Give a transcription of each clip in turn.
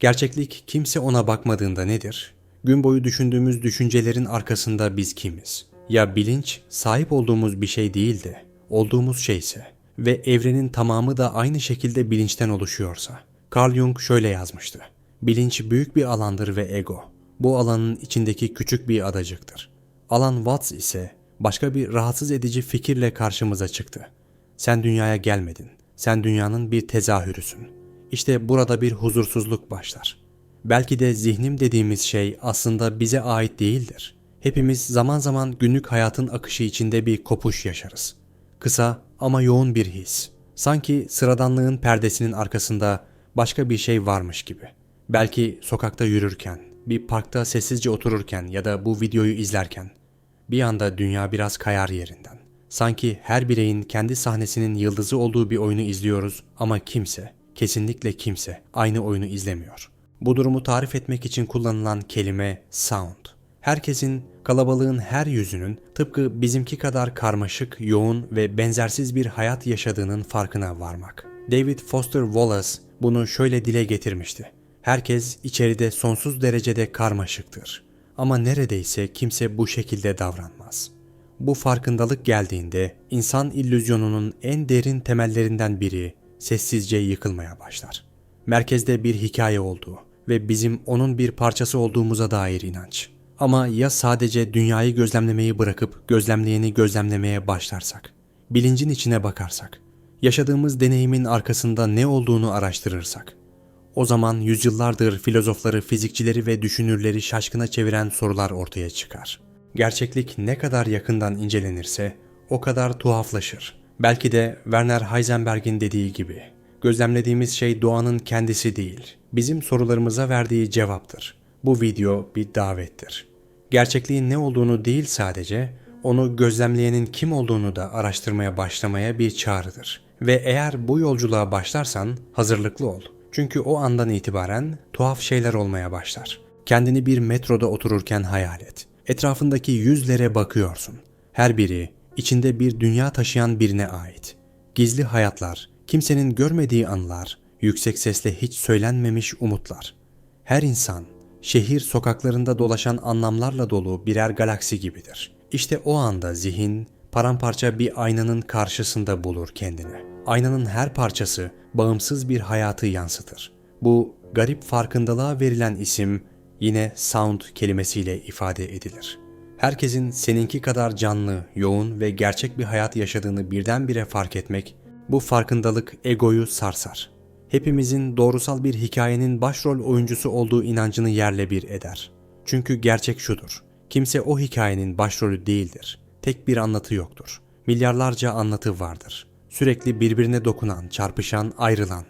Gerçeklik kimse ona bakmadığında nedir? Gün boyu düşündüğümüz düşüncelerin arkasında biz kimiz? Ya bilinç sahip olduğumuz bir şey değil de olduğumuz şeyse ve evrenin tamamı da aynı şekilde bilinçten oluşuyorsa? Carl Jung şöyle yazmıştı. Bilinç büyük bir alandır ve ego. Bu alanın içindeki küçük bir adacıktır. Alan Watts ise başka bir rahatsız edici fikirle karşımıza çıktı. Sen dünyaya gelmedin. Sen dünyanın bir tezahürüsün. İşte burada bir huzursuzluk başlar. Belki de zihnim dediğimiz şey aslında bize ait değildir. Hepimiz zaman zaman günlük hayatın akışı içinde bir kopuş yaşarız. Kısa ama yoğun bir his. Sanki sıradanlığın perdesinin arkasında başka bir şey varmış gibi. Belki sokakta yürürken, bir parkta sessizce otururken ya da bu videoyu izlerken bir anda dünya biraz kayar yerinden. Sanki her bireyin kendi sahnesinin yıldızı olduğu bir oyunu izliyoruz ama kimse, kesinlikle kimse aynı oyunu izlemiyor. Bu durumu tarif etmek için kullanılan kelime sound. Herkesin, kalabalığın her yüzünün tıpkı bizimki kadar karmaşık, yoğun ve benzersiz bir hayat yaşadığının farkına varmak. David Foster Wallace bunu şöyle dile getirmişti. Herkes içeride sonsuz derecede karmaşıktır. Ama neredeyse kimse bu şekilde davranmaz. Bu farkındalık geldiğinde insan illüzyonunun en derin temellerinden biri sessizce yıkılmaya başlar. Merkezde bir hikaye olduğu ve bizim onun bir parçası olduğumuza dair inanç. Ama ya sadece dünyayı gözlemlemeyi bırakıp gözlemleyeni gözlemlemeye başlarsak, bilincin içine bakarsak, yaşadığımız deneyimin arkasında ne olduğunu araştırırsak, o zaman yüzyıllardır filozofları, fizikçileri ve düşünürleri şaşkına çeviren sorular ortaya çıkar. Gerçeklik ne kadar yakından incelenirse o kadar tuhaflaşır. Belki de Werner Heisenberg'in dediği gibi, gözlemlediğimiz şey doğanın kendisi değil, bizim sorularımıza verdiği cevaptır. Bu video bir davettir. Gerçekliğin ne olduğunu değil sadece, onu gözlemleyenin kim olduğunu da araştırmaya başlamaya bir çağrıdır. Ve eğer bu yolculuğa başlarsan hazırlıklı ol. Çünkü o andan itibaren tuhaf şeyler olmaya başlar. Kendini bir metroda otururken hayal et. Etrafındaki yüzlere bakıyorsun. Her biri içinde bir dünya taşıyan birine ait. Gizli hayatlar, kimsenin görmediği anılar, yüksek sesle hiç söylenmemiş umutlar. Her insan, şehir sokaklarında dolaşan anlamlarla dolu birer galaksi gibidir. İşte o anda zihin, paramparça bir aynanın karşısında bulur kendini. Aynanın her parçası bağımsız bir hayatı yansıtır. Bu garip farkındalığa verilen isim yine sound kelimesiyle ifade edilir. Herkesin seninki kadar canlı, yoğun ve gerçek bir hayat yaşadığını birdenbire fark etmek, bu farkındalık egoyu sarsar. Hepimizin doğrusal bir hikayenin başrol oyuncusu olduğu inancını yerle bir eder. Çünkü gerçek şudur. Kimse o hikayenin başrolü değildir. Tek bir anlatı yoktur. Milyarlarca anlatı vardır. Sürekli birbirine dokunan, çarpışan, ayrılan.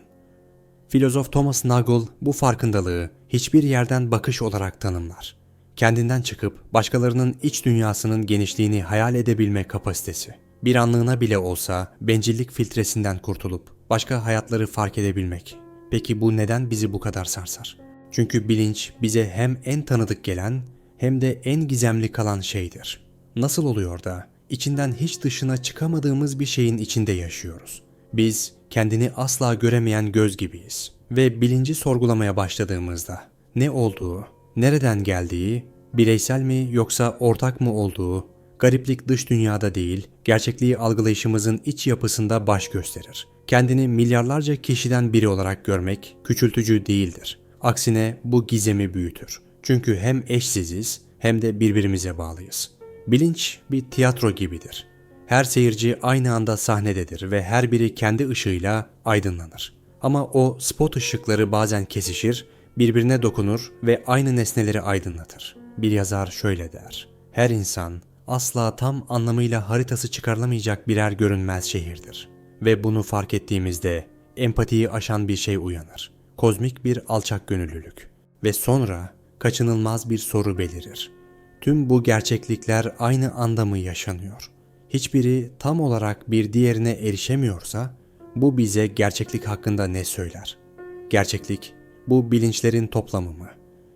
Filozof Thomas Nagel bu farkındalığı hiçbir yerden bakış olarak tanımlar. Kendinden çıkıp başkalarının iç dünyasının genişliğini hayal edebilme kapasitesi. Bir anlığına bile olsa bencillik filtresinden kurtulup başka hayatları fark edebilmek. Peki bu neden bizi bu kadar sarsar? Çünkü bilinç bize hem en tanıdık gelen hem de en gizemli kalan şeydir. Nasıl oluyor da içinden hiç dışına çıkamadığımız bir şeyin içinde yaşıyoruz? Biz kendini asla göremeyen göz gibiyiz ve bilinci sorgulamaya başladığımızda ne olduğu, nereden geldiği, bireysel mi yoksa ortak mı olduğu, gariplik dış dünyada değil, gerçekliği algılayışımızın iç yapısında baş gösterir. Kendini milyarlarca kişiden biri olarak görmek küçültücü değildir. Aksine bu gizemi büyütür. Çünkü hem eşsiziz hem de birbirimize bağlıyız. Bilinç bir tiyatro gibidir. Her seyirci aynı anda sahnededir ve her biri kendi ışığıyla aydınlanır. Ama o spot ışıkları bazen kesişir, birbirine dokunur ve aynı nesneleri aydınlatır. Bir yazar şöyle der. Her insan asla tam anlamıyla haritası çıkarılamayacak birer görünmez şehirdir. Ve bunu fark ettiğimizde empatiyi aşan bir şey uyanır. Kozmik bir alçak gönüllülük. Ve sonra kaçınılmaz bir soru belirir. Tüm bu gerçeklikler aynı anda mı yaşanıyor? Hiçbiri tam olarak bir diğerine erişemiyorsa bu bize gerçeklik hakkında ne söyler? Gerçeklik bu bilinçlerin toplamı mı?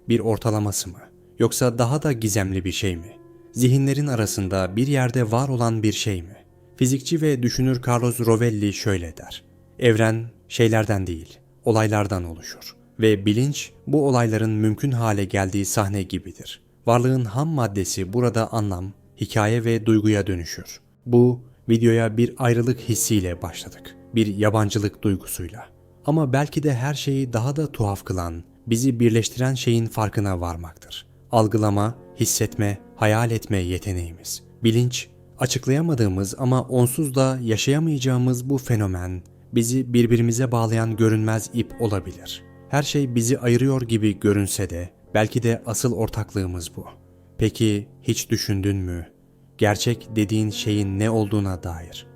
Bir ortalaması mı? Yoksa daha da gizemli bir şey mi? Zihinlerin arasında bir yerde var olan bir şey mi? Fizikçi ve düşünür Carlos Rovelli şöyle der. Evren şeylerden değil, olaylardan oluşur. ve bilinç bu olayların mümkün hale geldiği sahne gibidir. Varlığın ham maddesi burada anlam, hikaye ve duyguya dönüşür. Bu videoya bir ayrılık hissiyle başladık. Bir yabancılık duygusuyla. Ama belki de her şeyi daha da tuhaf kılan, bizi birleştiren şeyin farkına varmaktır. Algılama, hissetme, hayal etme yeteneğimiz. Bilinç, açıklayamadığımız ama onsuz da yaşayamayacağımız bu fenomen bizi birbirimize bağlayan görünmez ip olabilir. Her şey bizi ayırıyor gibi görünse de belki de asıl ortaklığımız bu. Peki hiç düşündün mü? Gerçek dediğin şeyin ne olduğuna dair.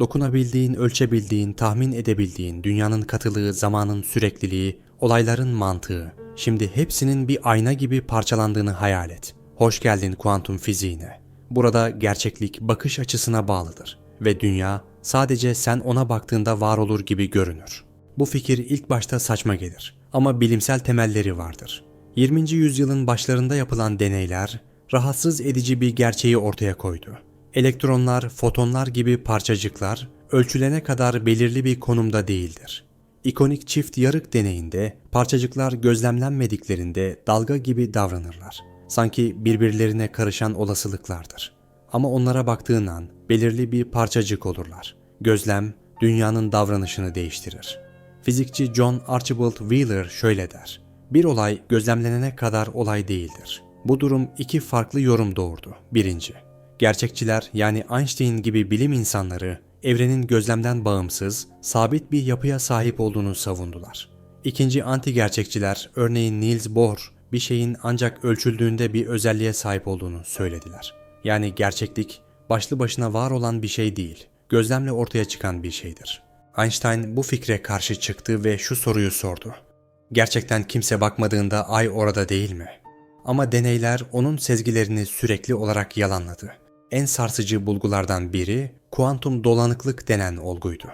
Dokunabildiğin, ölçebildiğin, tahmin edebildiğin dünyanın katılığı, zamanın sürekliliği, olayların mantığı. Şimdi hepsinin bir ayna gibi parçalandığını hayal et. Hoş geldin kuantum fiziğine. Burada gerçeklik bakış açısına bağlıdır ve dünya sadece sen ona baktığında var olur gibi görünür. Bu fikir ilk başta saçma gelir ama bilimsel temelleri vardır. 20. yüzyılın başlarında yapılan deneyler rahatsız edici bir gerçeği ortaya koydu. Elektronlar, fotonlar gibi parçacıklar ölçülene kadar belirli bir konumda değildir. İkonik çift yarık deneyinde parçacıklar gözlemlenmediklerinde dalga gibi davranırlar. Sanki birbirlerine karışan olasılıklardır. Ama onlara baktığın an belirli bir parçacık olurlar. Gözlem dünyanın davranışını değiştirir. Fizikçi John Archibald Wheeler şöyle der. Bir olay gözlemlenene kadar olay değildir. Bu durum iki farklı yorum doğurdu. Birinci, gerçekçiler yani Einstein gibi bilim insanları evrenin gözlemden bağımsız, sabit bir yapıya sahip olduğunu savundular. İkinci anti gerçekçiler örneğin Niels Bohr bir şeyin ancak ölçüldüğünde bir özelliğe sahip olduğunu söylediler. Yani gerçeklik başlı başına var olan bir şey değil, gözlemle ortaya çıkan bir şeydir. Einstein bu fikre karşı çıktı ve şu soruyu sordu. Gerçekten kimse bakmadığında ay orada değil mi? Ama deneyler onun sezgilerini sürekli olarak yalanladı. En sarsıcı bulgulardan biri kuantum dolanıklık denen olguydu.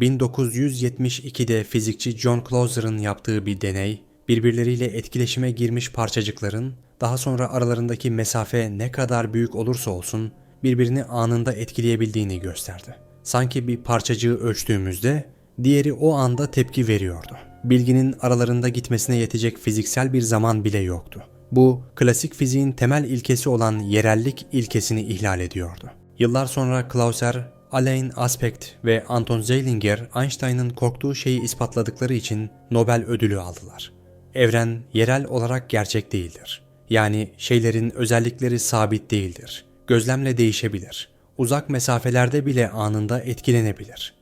1972'de fizikçi John Clauser'ın yaptığı bir deney, birbirleriyle etkileşime girmiş parçacıkların daha sonra aralarındaki mesafe ne kadar büyük olursa olsun birbirini anında etkileyebildiğini gösterdi. Sanki bir parçacığı ölçtüğümüzde diğeri o anda tepki veriyordu. Bilginin aralarında gitmesine yetecek fiziksel bir zaman bile yoktu. Bu klasik fiziğin temel ilkesi olan yerellik ilkesini ihlal ediyordu. Yıllar sonra Clauser, Alain Aspect ve Anton Zeilinger Einstein'ın korktuğu şeyi ispatladıkları için Nobel ödülü aldılar. Evren yerel olarak gerçek değildir. Yani şeylerin özellikleri sabit değildir. Gözlemle değişebilir. Uzak mesafelerde bile anında etkilenebilir.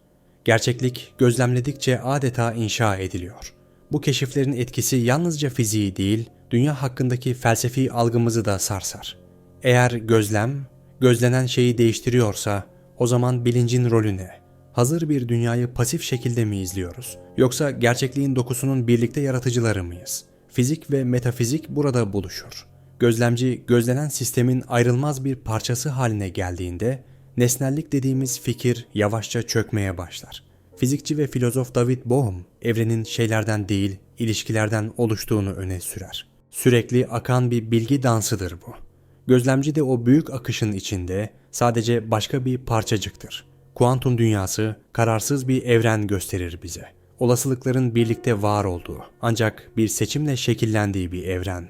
Gerçeklik gözlemledikçe adeta inşa ediliyor. Bu keşiflerin etkisi yalnızca fiziği değil, dünya hakkındaki felsefi algımızı da sarsar. Eğer gözlem, gözlenen şeyi değiştiriyorsa o zaman bilincin rolü ne? Hazır bir dünyayı pasif şekilde mi izliyoruz? Yoksa gerçekliğin dokusunun birlikte yaratıcıları mıyız? Fizik ve metafizik burada buluşur. Gözlemci gözlenen sistemin ayrılmaz bir parçası haline geldiğinde nesnellik dediğimiz fikir yavaşça çökmeye başlar. Fizikçi ve filozof David Bohm evrenin şeylerden değil, ilişkilerden oluştuğunu öne sürer. Sürekli akan bir bilgi dansıdır bu. Gözlemci de o büyük akışın içinde sadece başka bir parçacıktır. Kuantum dünyası kararsız bir evren gösterir bize. Olasılıkların birlikte var olduğu ancak bir seçimle şekillendiği bir evren.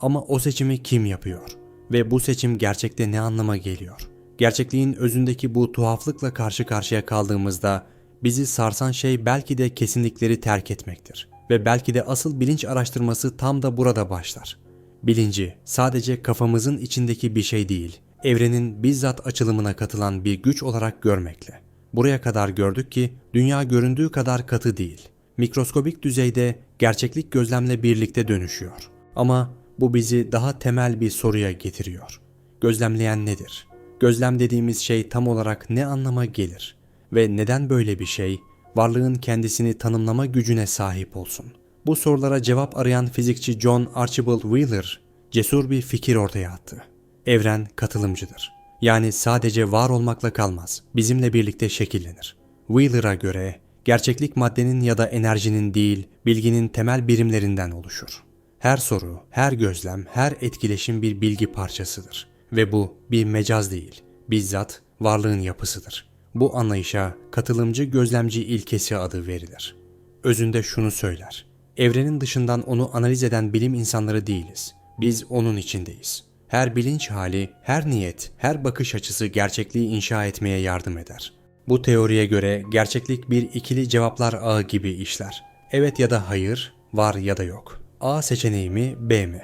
Ama o seçimi kim yapıyor? Ve bu seçim gerçekte ne anlama geliyor? Gerçekliğin özündeki bu tuhaflıkla karşı karşıya kaldığımızda bizi sarsan şey belki de kesinlikleri terk etmektir. Ve belki de asıl bilinç araştırması tam da burada başlar. Bilinci sadece kafamızın içindeki bir şey değil, evrenin bizzat açılımına katılan bir güç olarak görmekle. Buraya kadar gördük ki dünya göründüğü kadar katı değil. Mikroskobik düzeyde gerçeklik gözlemle birlikte dönüşüyor. Ama bu bizi daha temel bir soruya getiriyor. Gözlemleyen nedir? Gözlem dediğimiz şey tam olarak ne anlama gelir? Ve neden böyle bir şey varlığın kendisini tanımlama gücüne sahip olsun? Bu sorulara cevap arayan fizikçi John Archibald Wheeler cesur bir fikir ortaya attı. Evren katılımcıdır. Yani sadece var olmakla kalmaz, bizimle birlikte şekillenir. Wheeler'a göre gerçeklik maddenin ya da enerjinin değil, bilginin temel birimlerinden oluşur. Her soru, her gözlem, her etkileşim bir bilgi parçasıdır. Ve bu bir mecaz değil, bizzat varlığın yapısıdır. Bu anlayışa katılımcı gözlemci ilkesi adı verilir. Özünde şunu söyler. Evrenin dışından onu analiz eden bilim insanları değiliz. Biz onun içindeyiz. Her bilinç hali, her niyet, her bakış açısı gerçekliği inşa etmeye yardım eder. Bu teoriye göre gerçeklik bir ikili cevaplar ağı gibi işler. Evet ya da hayır, var ya da yok. A seçeneği mi, B mi?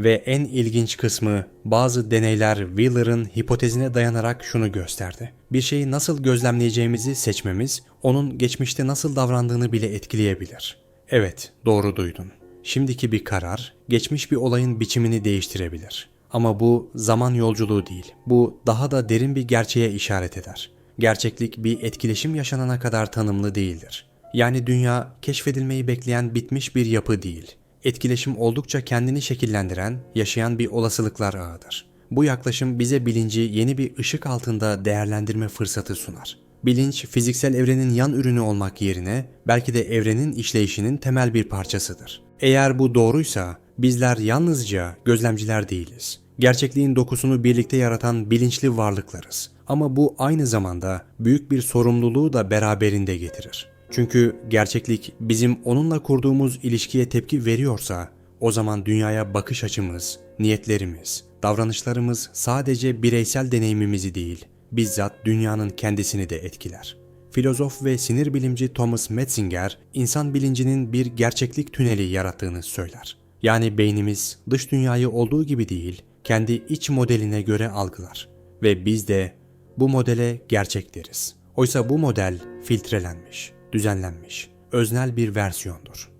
Ve en ilginç kısmı bazı deneyler Wheeler'ın hipotezine dayanarak şunu gösterdi. Bir şeyi nasıl gözlemleyeceğimizi seçmemiz onun geçmişte nasıl davrandığını bile etkileyebilir. Evet, doğru duydun. Şimdiki bir karar geçmiş bir olayın biçimini değiştirebilir. Ama bu zaman yolculuğu değil. Bu daha da derin bir gerçeğe işaret eder. Gerçeklik bir etkileşim yaşanana kadar tanımlı değildir. Yani dünya keşfedilmeyi bekleyen bitmiş bir yapı değil. Etkileşim oldukça kendini şekillendiren, yaşayan bir olasılıklar ağıdır. Bu yaklaşım bize bilinci yeni bir ışık altında değerlendirme fırsatı sunar. Bilinç fiziksel evrenin yan ürünü olmak yerine belki de evrenin işleyişinin temel bir parçasıdır. Eğer bu doğruysa bizler yalnızca gözlemciler değiliz. Gerçekliğin dokusunu birlikte yaratan bilinçli varlıklarız. Ama bu aynı zamanda büyük bir sorumluluğu da beraberinde getirir. Çünkü gerçeklik bizim onunla kurduğumuz ilişkiye tepki veriyorsa o zaman dünyaya bakış açımız, niyetlerimiz, davranışlarımız sadece bireysel deneyimimizi değil, bizzat dünyanın kendisini de etkiler. Filozof ve sinir bilimci Thomas Metzinger, insan bilincinin bir gerçeklik tüneli yarattığını söyler. Yani beynimiz dış dünyayı olduğu gibi değil, kendi iç modeline göre algılar. Ve biz de bu modele gerçek deriz. Oysa bu model filtrelenmiş, düzenlenmiş, öznel bir versiyondur.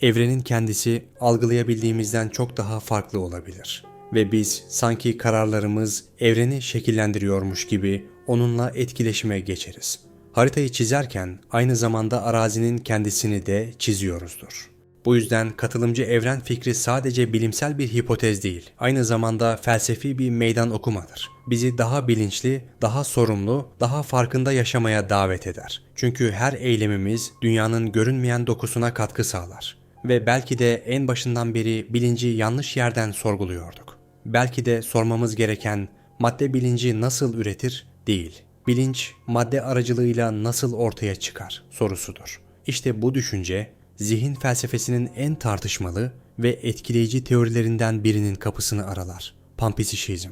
Evrenin kendisi algılayabildiğimizden çok daha farklı olabilir. Ve biz sanki kararlarımız evreni şekillendiriyormuş gibi onunla etkileşime geçeriz. Haritayı çizerken aynı zamanda arazinin kendisini de çiziyoruzdur. Bu yüzden katılımcı evren fikri sadece bilimsel bir hipotez değil, aynı zamanda felsefi bir meydan okumadır. Bizi daha bilinçli, daha sorumlu, daha farkında yaşamaya davet eder. Çünkü her eylemimiz dünyanın görünmeyen dokusuna katkı sağlar. Ve belki de en başından beri bilinci yanlış yerden sorguluyorduk. Belki de sormamız gereken madde bilinci nasıl üretir değil, bilinç madde aracılığıyla nasıl ortaya çıkar sorusudur. İşte bu düşünce zihin felsefesinin en tartışmalı ve etkileyici teorilerinden birinin kapısını aralar. Panpsişizm.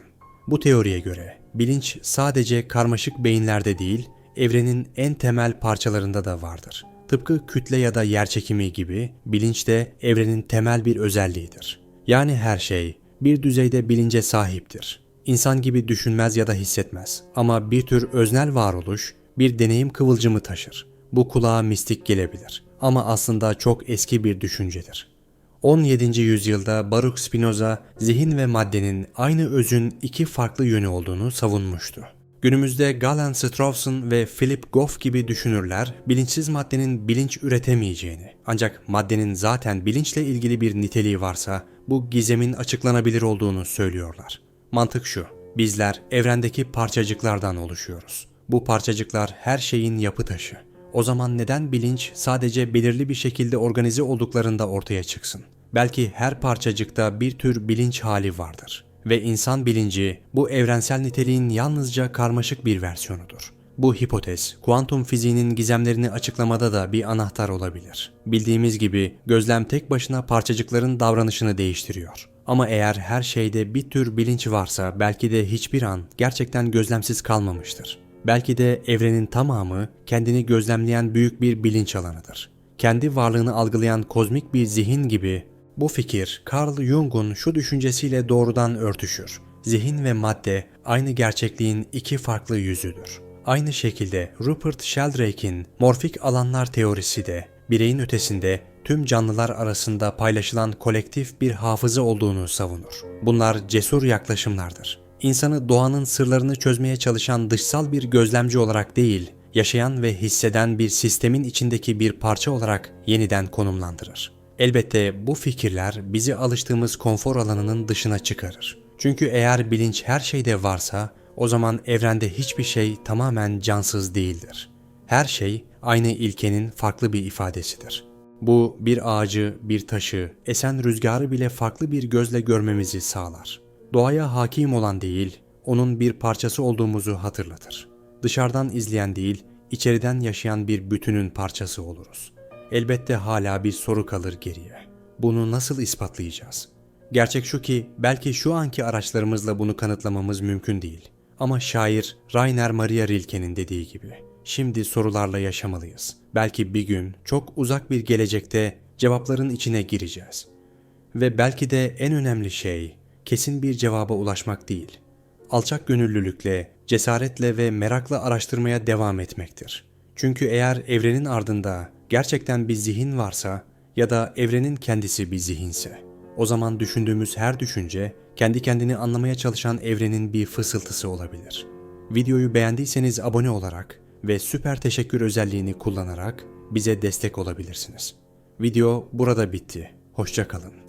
Bu teoriye göre bilinç sadece karmaşık beyinlerde değil, evrenin en temel parçalarında da vardır. Tıpkı kütle ya da yerçekimi gibi bilinç de evrenin temel bir özelliğidir. Yani her şey bir düzeyde bilince sahiptir. İnsan gibi düşünmez ya da hissetmez ama bir tür öznel varoluş bir deneyim kıvılcımı taşır. Bu kulağa mistik gelebilir ama aslında çok eski bir düşüncedir. 17. yüzyılda Baruch Spinoza zihin ve maddenin aynı özün iki farklı yönü olduğunu savunmuştu. Günümüzde Galen Strawson ve Philip Goff gibi düşünürler bilinçsiz maddenin bilinç üretemeyeceğini ancak maddenin zaten bilinçle ilgili bir niteliği varsa bu gizemin açıklanabilir olduğunu söylüyorlar. Mantık şu, bizler evrendeki parçacıklardan oluşuyoruz. Bu parçacıklar her şeyin yapı taşı. O zaman neden bilinç sadece belirli bir şekilde organize olduklarında ortaya çıksın? Belki her parçacıkta bir tür bilinç hali vardır ve insan bilinci bu evrensel niteliğin yalnızca karmaşık bir versiyonudur. Bu hipotez, kuantum fiziğinin gizemlerini açıklamada da bir anahtar olabilir. Bildiğimiz gibi gözlem tek başına parçacıkların davranışını değiştiriyor. Ama eğer her şeyde bir tür bilinç varsa belki de hiçbir an gerçekten gözlemsiz kalmamıştır. Belki de evrenin tamamı kendini gözlemleyen büyük bir bilinç alanıdır. Kendi varlığını algılayan kozmik bir zihin gibi bu fikir Carl Jung'un şu düşüncesiyle doğrudan örtüşür. Zihin ve madde aynı gerçekliğin iki farklı yüzüdür. Aynı şekilde Rupert Sheldrake'in morfik alanlar teorisi de bireyin ötesinde tüm canlılar arasında paylaşılan kolektif bir hafıza olduğunu savunur. Bunlar cesur yaklaşımlardır. İnsanı doğanın sırlarını çözmeye çalışan dışsal bir gözlemci olarak değil, yaşayan ve hisseden bir sistemin içindeki bir parça olarak yeniden konumlandırır. Elbette bu fikirler bizi alıştığımız konfor alanının dışına çıkarır. Çünkü eğer bilinç her şeyde varsa o zaman evrende hiçbir şey tamamen cansız değildir. Her şey aynı ilkenin farklı bir ifadesidir. Bu bir ağacı, bir taşı, esen rüzgarı bile farklı bir gözle görmemizi sağlar. Doğaya hakim olan değil, onun bir parçası olduğumuzu hatırlatır. Dışarıdan izleyen değil, içeriden yaşayan bir bütünün parçası oluruz. elbette hala bir soru kalır geriye. Bunu nasıl ispatlayacağız? Gerçek şu ki belki şu anki araçlarımızla bunu kanıtlamamız mümkün değil. Ama şair Rainer Maria Rilke'nin dediği gibi şimdi sorularla yaşamalıyız. Belki bir gün çok uzak bir gelecekte cevapların içine gireceğiz. Ve belki de en önemli şey kesin bir cevaba ulaşmak değil. Alçak gönüllülükle, cesaretle ve merakla araştırmaya devam etmektir. Çünkü eğer evrenin ardında gerçekten bir zihin varsa ya da evrenin kendisi bir zihinse, o zaman düşündüğümüz her düşünce kendi kendini anlamaya çalışan evrenin bir fısıltısı olabilir. Videoyu beğendiyseniz abone olarak ve süper teşekkür özelliğini kullanarak bize destek olabilirsiniz. Video burada bitti. Hoşça kalın.